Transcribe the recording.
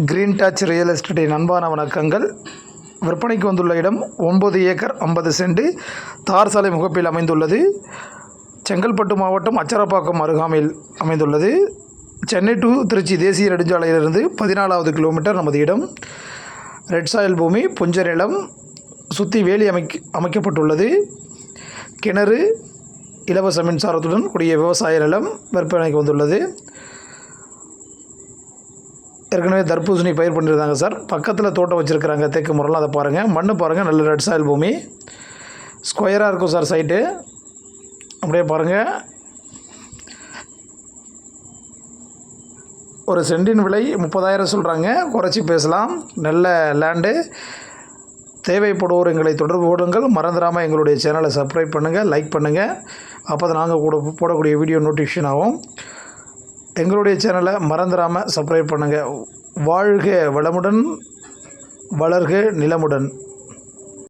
Green Touch real எஸ்டேட்டின் அன்பான வணக்கங்கள். விற்பனைக்கு வந்துள்ள இடம் ஒன்பது ஏக்கர் ஐம்பது சென்ட் தார் சாலை முகப்பில் அமைந்துள்ளது. செங்கல்பட்டு மாவட்டம் அச்சரப்பாக்கம் அருகாமையில் அமைந்துள்ளது. சென்னை டு திருச்சி தேசிய நெடுஞ்சாலையிலிருந்து பதினாலாவது கிலோமீட்டர் நமது இடம். ரெட் சாயில் பூமி புஞ்ச நிலம் சுற்றி வேலி அமைக்க அமைக்கப்பட்டுள்ளது. கிணறு இலவச மின்சாரத்துடன் கூடிய விவசாய நிலம் விற்பனைக்கு வந்துள்ளது. ஏற்கனவே தர்பூசணி பயிர் பண்ணியிருந்தாங்க சார். பக்கத்தில் தோட்டம் வச்சுருக்கிறாங்க தேக்கு முறைலாம் அதை பாருங்கள் மண் பாருங்கள் நல்ல ரெட் சாயில் பூமி. ஸ்கொயராக இருக்கும் சார் சைட்டு அப்படியே பாருங்கள் ஒரு சென்டின் விலை முப்பதாயிரம் சொல்கிறாங்க குறைச்சி பேசலாம். நல்ல லேண்டு தேவைப்படுவோர் எங்களை தொடர்பு கொடுங்கள் மறந்துடாமல் எங்களுடைய சேனலை சப்ஸ்கிரைப் பண்ணுங்கள் லைக் பண்ணுங்கள் அப்போ தான் நாங்கள் கூட போடக்கூடிய வீடியோ நோட்டிஃபிகேஷன் ஆகும். எங்களுடைய சேனலை மறந்துடாமல் சப்ஸ்கிரைப் பண்ணுங்கள் வாழ்க வளமுடன் வளர்க நிலமுடன்.